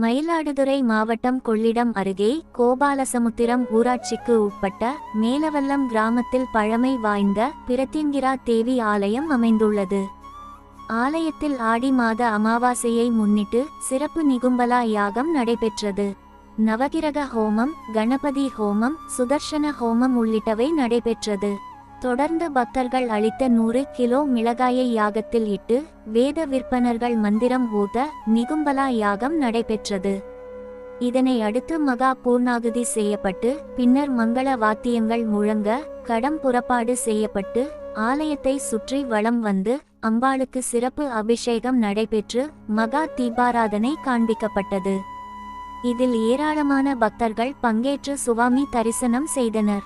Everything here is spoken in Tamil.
மயிலாடுதுறை மாவட்டம் கொள்ளிடம் அருகே கோபாலசமுத்திரம் ஊராட்சிக்கு உட்பட்ட மேலவல்லம் கிராமத்தில் பழமை வாய்ந்த பிரத்திங்கிரா தேவி ஆலயம் அமைந்துள்ளது. ஆலயத்தில் ஆடி மாத அமாவாசையை முன்னிட்டு சிறப்பு நிகும்பலா யாகம் நடைபெற்றது. நவகிரக ஹோமம் கணபதி ஹோமம் சுதர்ஷன ஹோமம் உள்ளிட்டவை நடைபெற்றது. தொடர்ந்து பக்தர்கள் அளித்த நூறு கிலோ மிளகாயை யாகத்தில் இட்டு வேத விற்பனர்கள் மந்திரம் ஊத நிகும்பலா யாகம் நடைபெற்றது. இதனை அடுத்து மகா பூர்ணாகுதி செய்யப்பட்டு பின்னர் மங்கள வாத்தியங்கள் முழங்க கடம் புறப்பாடு செய்யப்பட்டு ஆலயத்தை சுற்றி வளம் வந்து அம்பாளுக்கு சிறப்பு அபிஷேகம் நடைபெற்று மகா தீபாராதனை காண்பிக்கப்பட்டது. இதில் ஏராளமான பக்தர்கள் பங்கேற்று சுவாமி தரிசனம் செய்தனர்.